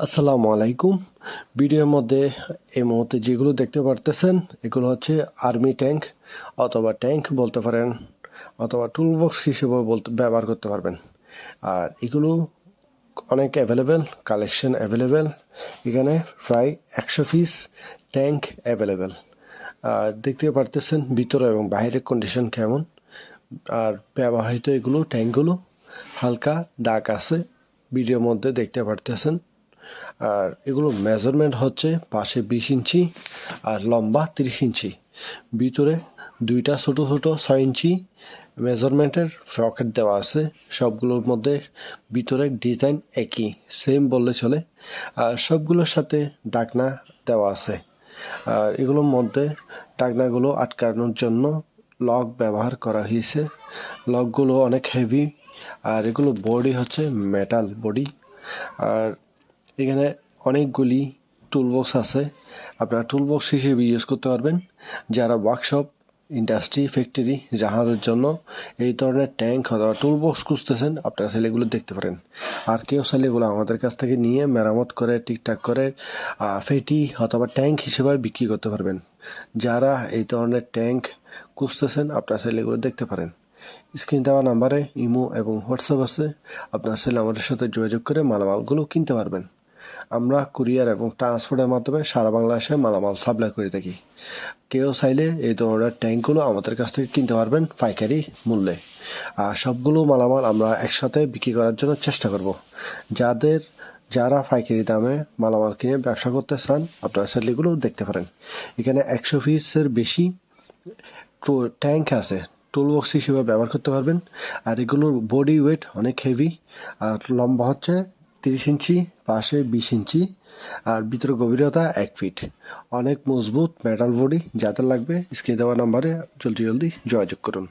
আসসালামু আলাইকুম। ভিডিওর মধ্যে এই মুহূর্তে যেগুলো দেখতে পারতেছেন, এগুলো হচ্ছে আর্মি ট্যাঙ্ক অথবা ট্যাঙ্ক বলতে পারেন, অথবা টুলবক্স হিসেবে বলতে, ব্যবহার করতে পারবেন। আর এগুলো অনেক অ্যাভেলেবেল কালেকশন অ্যাভেলেবেল এখানে প্রায় একশো পিস ট্যাঙ্ক অ্যাভেলেবেল আর দেখতে পারতেছেন ভিতরে এবং বাইরের কন্ডিশন কেমন। আর ব্যবহৃত এগুলো, ট্যাঙ্কগুলো হালকা দাগ আছে, ভিডিওর মধ্যে দেখতে পারতেছেন। আর এগুলো মেজারমেন্ট হচ্ছে পাশে বিশ ইঞ্চি আর লম্বা তিরিশ ইঞ্চি। ভিতরে দুইটা ছোট ছোট ছয় ইঞ্চি মেজারমেন্টের পকেট দেওয়া আছে। সবগুলোর মধ্যে ভিতরে ডিজাইন একই সেম বললে চলে। আর সবগুলোর সাথে ডাকনা দেওয়া আছে। আর এগুলোর মধ্যে ডাকনাগুলো আটকানোর জন্য লক ব্যবহার করা হয়েছে। লকগুলো অনেক হেভি আর এগুলো বডি হচ্ছে মেটাল বডি আর এখানে অনেকগুলি টুলবক্স আছে। আপনারা টুলবক্স হিসেবে ইউজ করতে পারবেন। যারা ওয়ার্কশপ ইন্ডাস্ট্রি ফ্যাক্টরি জাহাজের জন্য এই ধরনের ট্যাঙ্ক অথবা টুলবক্স খুঁজতেছেন, আপনারা এগুলো দেখতে পারেন। আর কেউ চাইলে এগুলো আমাদের কাছ থেকে নিয়ে মেরামত করে, ঠিকঠাক করে ফেটি অথবা ট্যাঙ্ক হিসেবে বিক্রি করতে পারবেন। যারা এই ধরনের ট্যাঙ্ক খুঁজতেছেন, আপনারা চাইলে এগুলো দেখতে পারেন। স্ক্রিন দেওয়া নাম্বারে ইমো এবং হোয়াটসঅ্যাপ আছে। আপনার চাইলে আমাদের সাথে যোগাযোগ করে মালামালগুলো কিনতে পারবেন। আমরা কুরিয়ার এবং ট্রান্সপোর্টের মাধ্যমে সারা বাংলাদেশে মালামাল সাপ্লাই করে থাকি। কেউ চাইলে এই ধরনের ট্যাঙ্কগুলো আমাদের কাছ থেকে কিনতে পারবেন পাইকারি মূল্যে। আর সবগুলো মালামাল আমরা একসাথে বিক্রি করার জন্য চেষ্টা করব। যাদের, যারা পাইকারি দামে মালামাল কিনে ব্যবসা করতে চান, আপনারা এগুলো দেখতে পারেন। এখানে একশো পিসের বেশি ট্যাঙ্ক আছে। টুল বক্স হিসেবে ব্যবহার করতে পারবেন। আর এগুলোর বডি ওয়েট অনেক হেভি আর লম্বা হচ্ছে তিরিশ ইঞ্চি, পাশে বিশ ইঞ্চি আর ভিতরে গভীরতা এক ফিট। অনেক মজবুত মেটাল বডি যাতে লাগবে। স্ক্রিনে দেওয়া নাম্বারে জলদি জলদি যোগাযোগ করুন।